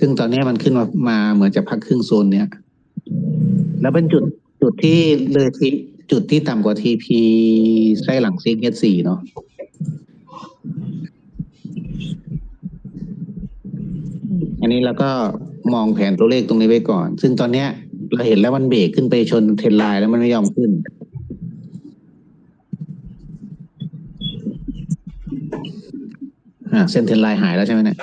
ซึ่งตอนนี้มันขึ้นมามาเหมือนจะพักครึ่งโซนเนี้ยแล้วเป็นจุดจุดที่เลยที่จุดที่ต่ำกว่าทีพีไส้หลังซิกเอสสี่เนาะอันนี้เราก็มองแผนตัวเลขตรงนี้ไว้ก่อน ซึ่งตอนเนี้ย เราเห็นแล้วมันเบรกขึ้นไปชนเทรนไลน์แล้วมันไม่ยอมขึ้น อ่าเส้นเทรนไลน์หายแล้วใช่ไหมเนี่ย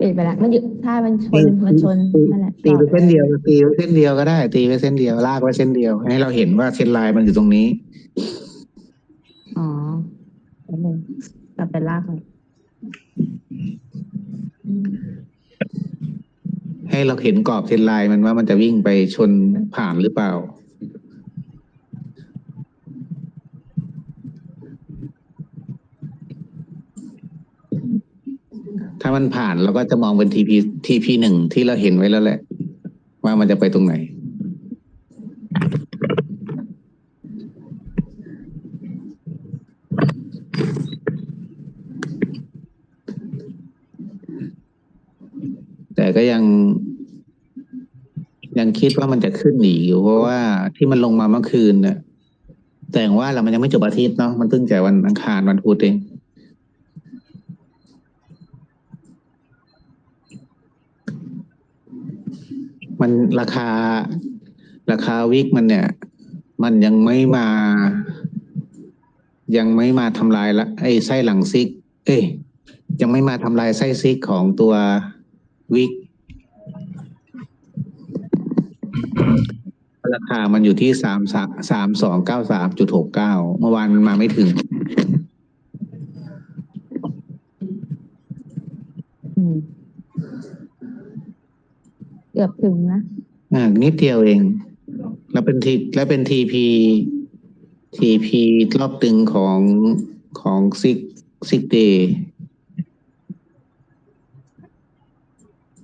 เปลี่ยนไปละมันอยู่ถ้ามันชนมันชนนั่นแหละตีไปเส้นเดียวตีไปเส้นเดียวก็ได้ ตีไปเส้นเดียวลากไว้เส้นเดียว ให้เราเห็นว่าเทรนไลน์มันอยู่ตรงนี้ อ๋อแป๊บนึงกลับไปลากเลยอืมให้เราเห็นกรอบเทรนไลน์มันว่ามันจะวิ่งไปชนผ่านหรือเปล่า ถ้ามันผ่านเราก็จะมองเป็นทีพีทีพีหนึ่งที่เราเห็นไว้แล้วแหละ ว่ามันจะไปตรงไหน แต่ก็ยังยังคิดว่ามันจะขึ้นหนีอยู่เพราะว่าที่มันลงมาเมื่อคืนเนี่ยแต่ว่าเรามันยังไม่จบอาทิตย์เนาะมันเพิ่งแต่วันอังคารวันพุธเอง มันราคา ราคาวิกมันเนี่ย มันยังไม่มา ยังไม่มาทำลายละไอ้ไส้หลังซิก เอ้ยยังไม่มาทำลายไส้ซิกของตัววิกราคามันอยู่ที่สามสามสามสองเก้าสามจุดหกเก้าเมื่อวานมันมาไม่ถึง อืม กือบถึงนะอ่านิดเดียวเอง แล้วเป็นทีแล้วเป็นทีพีทีพีรอบตึงของของซิกซิกเดย์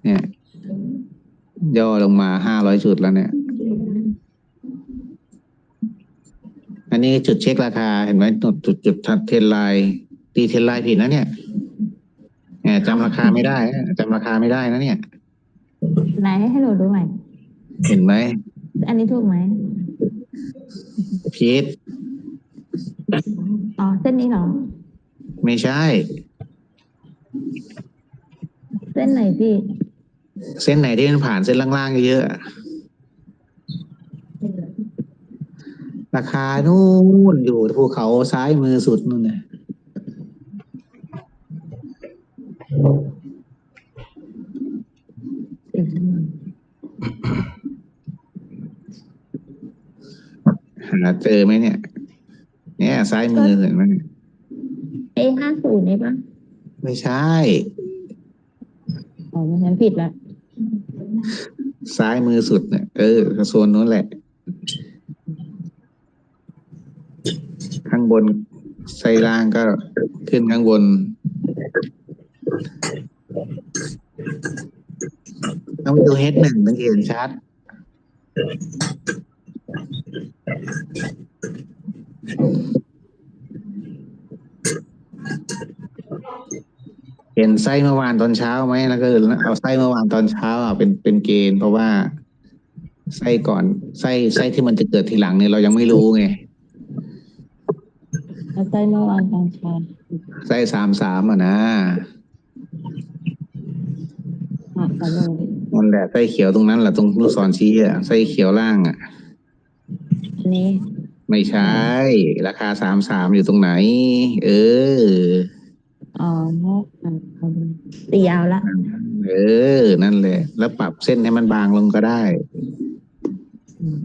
เนี่ย ย่อลงมาห้าร้อยจุดแล้วเนี่ย อันนี้จุดเช็คราคาเห็นไหมจุดจุดจุดเทนไลน์ตีเทนไลน์ผิดนะเนี่ยแหมจำราคาไม่ได้จำราคาไม่ได้นะเนี่ย ไหนให้หนูดูใหม่ เห็นไหมอันนี้ถูกไหมพีทอ๋อ เส้นนี้เหรอ ไม่ใช่ เส้นไหนพี่ เส้นไหนที่มันผ่านเส้นล่างๆเยอะๆอะราคานู่นอยู่ภูเขาซ้ายมือสุดนู่นน่ะ หาเจอไหมเนี่ย เนี่ย ซ้ายมือเห็นไหมเอห้าศูนย์นี่ปะไม่ใช่ อ๋อไม่ใช่ผิดละซ้ายมือสุดเนี่ยเออโซนนู้นแหละ ข้างบนไส้ล่างก็ขึ้นข้างบน ต้องดูเฮดหนึ่งต้องเห็นชัด เห็นไส้เมื่อวานตอนเช้าไหมแล้วก็เอาไส้เมื่อวานตอนเช้าอะเป็นเป็นเกณฑ์เพราะว่าไส้ก่อนไส้ไส้ที่มันจะเกิดทีหลังเนี่ยเรายังไม่รู้ไงแล้วไส้เมื่อวานตอนเช้าไส้สามสามอะนะอะขอดูนั่นแหละไส้เขียวตรงนั้นแหละตรงลูกศรชี้อะไส้เขียวล่างอะอันนี้ ไม่ใช่ ราคาสามสามอยู่ตรงไหน เอออ๋ออะเอาดูตียาวละ เออ นั่นแหละ แล้วปรับเส้นให้มันบางลงก็ได้อืม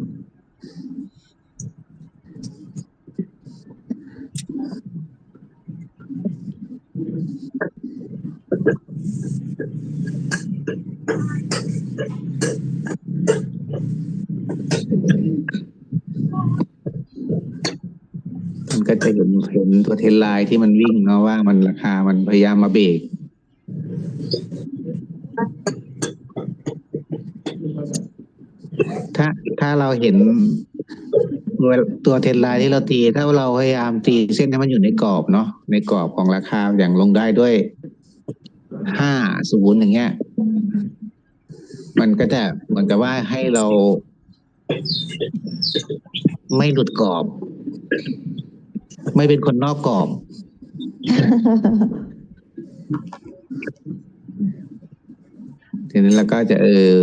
มันก็จะเห็นเห็นตัวเทนไลน์ที่มันวิ่งเนาะว่ามันราคามันพยายามมาเบรกถ้าถ้าเราเห็นตัวตัวเทนไลน์ที่เราตี ถ้าเราพยายามตีเส้นให้มันอยู่ในกรอบเนาะในกรอบของราคาอย่างลงได้ด้วยห้าศูนย์อย่างเงี้ย มันก็จะเหมือนกับว่าให้เราไม่หลุดกรอบ ไม่เป็นคนนอกกรอบ ทีนี้เราก็จะเออ